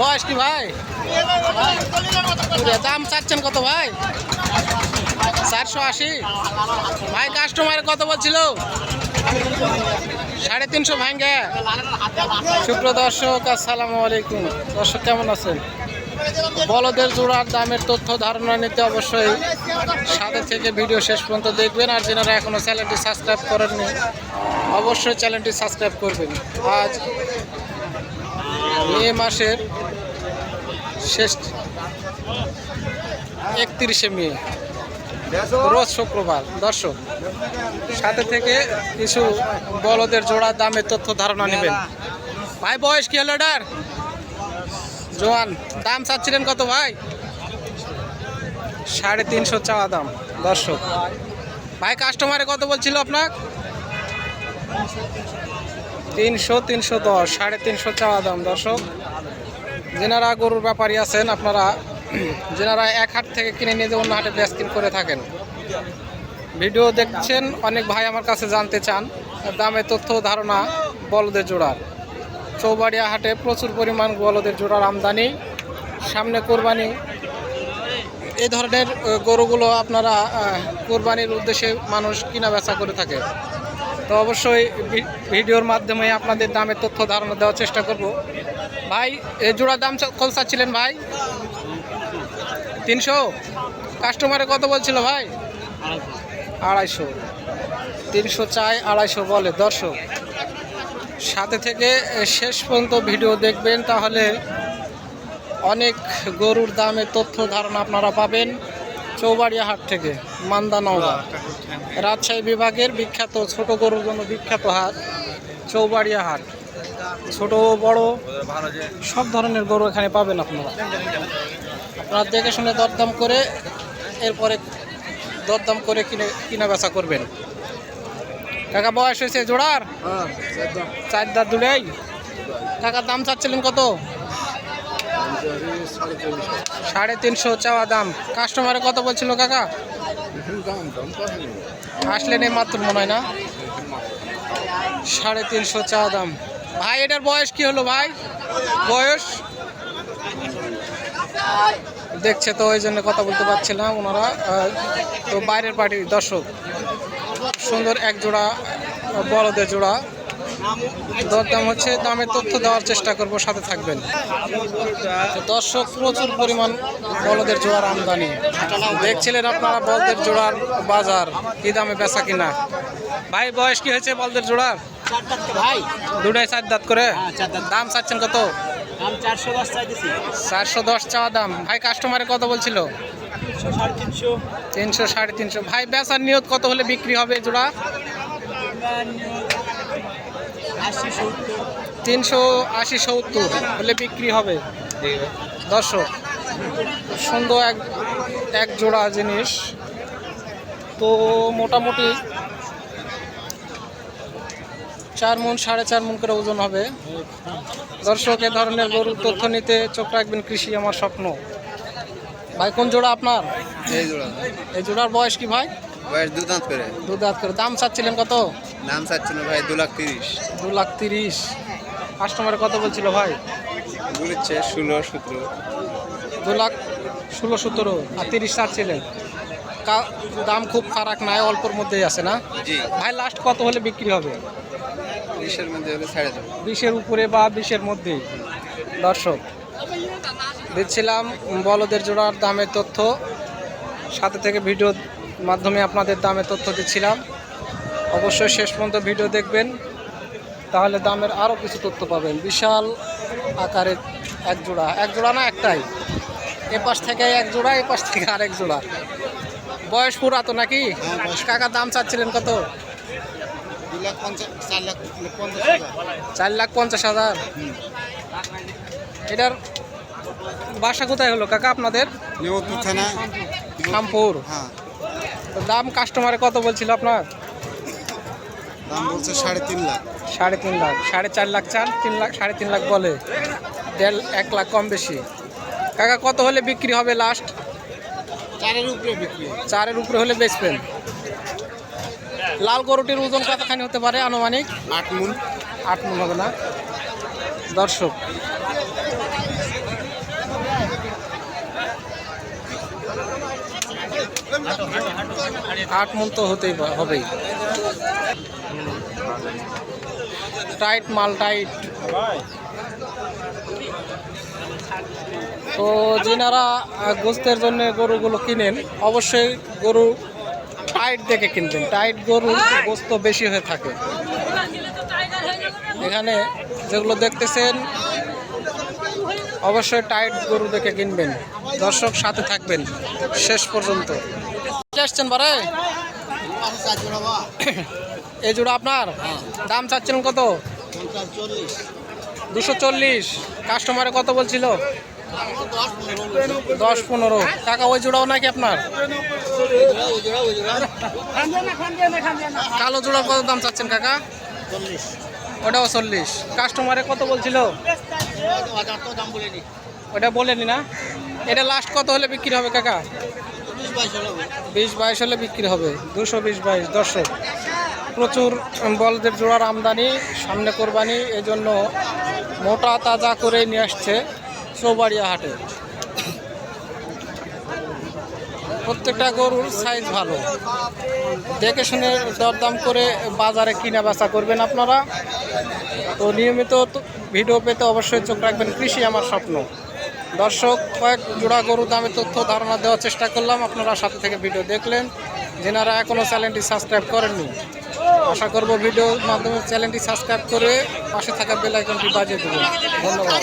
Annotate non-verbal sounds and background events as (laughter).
বয়স কি ভাই? দাম চাচ্ছেন কত ভাই? চারশো আশি। ভাই কাস্টমার কত বলছিল? সাড়ে তিনশো ভাঙ্গে। শুক্র দর্শক, আসসালামু আলাইকুম। দর্শক, কেমন আছেন? বলদের জোড়ার দামের তথ্য, ধারণা নিতে অবশ্যই সাথে থেকে ভিডিও শেষ পর্যন্ত দেখবেন। আর যারা এখনও চ্যানেলটি সাবস্ক্রাইব করেননি, অবশ্যই চ্যানেলটি সাবস্ক্রাইব করবেন। আজ মে মাসের শেষ একত্রিশে মে, রোজ শুক্রবার। দর্শক, সাথে থেকে কিছু বলদের জোড়া দামের তথ্য ধারণা নেবেন। ভাই, বয়স কি হলো এটার? জোয়ান, দাম চাচ্ছিলেন কত ভাই? সাড়ে তিনশো চাওয়া দাম, দর্শক। ভাই কাস্টমারে কত বলছিল আপনার? তিনশো তিনশো দশ, সাড়ে তিনশো চাওয়া দাম। দর্শক, যেনারা গরুর ব্যাপারী আছেন, আপনারা (clears throat) যেনারা এক হাট থেকে কিনে নিয়ে যে অন্য হাটে বেস্কিন করে থাকেন। ভিডিও দেখছেন, অনেক ভাই আমার কাছে জানতে চান, দামে তথ্য ধারণা বলদের জোড়ার। চৌবাড়িয়া হাটে প্রচুর পরিমাণ বলদের জোড়ার আমদানি, সামনে কোরবানি। এই ধরনের গরুগুলো আপনারা কোরবানির উদ্দেশ্যে মানুষ কিনা বেচা করে থাকে। তো অবশ্যই ভিডিওর মাধ্যমে আপনাদের দামের তথ্য ধারণা দেওয়ার চেষ্টা করব। ভাই, এই জোড়ার দাম কত চাচ্ছিলেন ভাই? তিনশো? কাস্টমারে কত বলছিল ভাই? আড়াইশো। তিনশো চাই, আড়াইশো বলে, দর্শক। সাথে থেকে শেষ পর্যন্ত ভিডিও দেখবেন, তাহলে অনেক গরুর দামে তথ্য ধারণা আপনারা পাবেন। চৌবাড়িয়া হাট থেকে মান্দা নওগাঁ রাজশাহী বিভাগের বিখ্যাত ছোট গরুর জন্য বিখ্যাত হাট চৌবাড়িয়া হাট ছোট বড় সব ধরনের গরু এখানে পাবেন আপনারা। আপনারা দেখে শুনে দরদাম করে এরপরে দরদাম করে কিনে কিনা বেচা করবেন। কাকা বয়স হয়েছে জোড়ার? চার দাঁত দুটাই কাকা দাম চাচ্ছিলেন কত? সাড়ে তিনশো চাওয়া দাম। কাস্টমারে কত বলছিল কাকা? আসলেন এই মাত্র মনে হয় না। সাড়ে তিনশো চাওয়া দাম। ভাই, এটার বয়স কি হলো ভাই? বয়স? দেখছে তো, ওই জন্য কথা বলতে পারছিলাম ওনারা। তো বাইরের পার্টির দর্শক। সুন্দর এক জোড়া, বড়দের জোড়া। দরদাম হচ্ছে দামের তথ্য দেওয়ার চেষ্টা করব সাথে থাকবেন। দর্শক প্রচুর পরিমাণ বলদের জোড়ার আমদানি। দেখছিলেন আপনারা বলদের জোড়ার বাজার কি দামে বেচা কিনা? ভাই বয়স কি হয়েছে বলদের জোড়ার? ভাই। দুটাই চার দাঁত করে? হ্যাঁ। দাম চাচ্ছেন কত? চারশো দশ চাওয়া দাম। ভাই কাস্টমারে কত বলছিল? তিনশো সাড়ে তিনশো। ভাই বেচার নিয়ত কত হলে বিক্রি হবে জোড়া? তিনশো আশি সত্তর হলে বিক্রি হবে। দর্শক সুন্দর এক এক জোড়া জিনিস। তো মোটামুটি চার মন সাড়ে চার মন করে ওজন হবে। দর্শক এ ধরনের গরুর তথ্য নিতে চোখ রাখবেন কৃষি আমার স্বপ্ন। ভাই কোন জোড়া আপনার? এই জোড়া। এই জোড়ার বয়স কি ভাই? বয়স দু দাঁত করে। দু দাঁত করে। দাম চাচ্ছিলেন কত? নাম চাচ্ছিল ভাই দু লাখ তিরিশ। দু লাখ তিরিশ। কাস্টমারে কত বলছিল ভাই? বলেছে ষোলো সতেরো। দু লাখ ষোলো সতেরো। আর তিরিশ চাচ্ছিলেন। দাম খুব ফারাক নাই অল্পর মধ্যেই আছে না? জি। ভাই লাস্ট কত হলে বিক্রি হবে? তিরিশের মধ্যে হলে ছেড়ে দেবো। বিশের উপরে বা বিশের মধ্যেই দর্শক দিচ্ছিলাম বলদের জোড়ার দামের তথ্য। সাথে থেকে ভিডিওর মাধ্যমে আপনাদের দামের তথ্য দিচ্ছিলাম। অবশ্যই শেষ পর্যন্ত ভিডিও দেখবেন তাহলে দামের আরও কিছু তথ্য পাবেন। বিশাল আকারের এক জোড়া। এক জোড়া না একটাই। এ পাশ থেকে এক জোড়া এ পাশ থেকে আরেক জোড়া। বয়স পুরাতো নাকি? কাকা দাম চাচ্ছিলেন কত? চার লাখ পঞ্চাশ হাজার। এটার বাসা কোথায় হলো কাকা আপনাদের? থানা। শামপুর হ্যাঁ। তো দাম কাস্টমারে কত বলছিল আপনার? দাম বলছে সাড়ে তিন লাখ। সাড়ে তিন লাখ সাড়ে চার লাখ চার তিন লাখ সাড়ে তিন লাখ বলে। দেড় এক লাখ কম বেশি। কাকা কত হলে বিক্রি হবে লাস্ট চারের উপরে বিক্রি। চারের উপরে হলে বেচবেন। লাল গরুটির ওজন কতখানি হতে পারে আনুমানিক? আট মন। আট মন হবে না? দর্শক আট মন তো হতেই হবেই। টাইট মাল, টাইট। তো যিনারা গোস্তের জন্য গরুগুলো কিনেন, অবশ্যই গরু টাইট দেখে কিনবেন। টাইট গরু গোস্ত বেশি হয়ে থাকে। এখানে যেগুলো দেখতেছেন, অবশ্যই টাইট গরু দেখে কিনবেন। দর্শক সাথে থাকবেন। শেষ পর্যন্ত। আসছেন বারে জোড়া এই জোড়া আপনার? দাম চাচ্ছেন কত? দুশো চল্লিশ। কাস্টমারে কত বলছিল? দশ পনেরো। টাকা ওই জোড়াও নাকি আপনার? জোড়া কালো জোড়ার কত দাম চাচ্ছেন কাকা? ওটাও চল্লিশ। কাস্টমারে কত বলছিল? ওটা বলেনি না? এটা লাস্ট কত হলে বিক্রি হবে কাকা? বিশ বাইশ হলে বিক্রি হবে। দুশো বিশ বাইশ দর্শক প্রচুর বলদের জোড়ার আমদানি, সামনে কোরবানি এই জন্য মোটা তাজা করে নিয়ে আসছে চৌবাড়িয়া হাটে। প্রত্যেকটা গরুর সাইজ ভালো। দেখে শুনে দরদাম করে বাজারে কিনা বেচা করবেন আপনারা। তো নিয়মিত ভিডিও পেতে অবশ্যই চোখ রাখবেন কৃষি আমার স্বপ্ন। দর্শক, কয়েক জোড়া গরু দামে তথ্য, ধারণা দেওয়ার চেষ্টা করলাম। আপনারা সাথে থেকে ভিডিও দেখলেন। যেনারা এখনও চ্যানেলটি সাবস্ক্রাইব করেননি, আশা করব ভিডিওর মাধ্যমে চ্যানেলটি সাবস্ক্রাইব করে পাশে থাকা বেলাইকনটি বাজিয়ে দেবেন। ধন্যবাদ।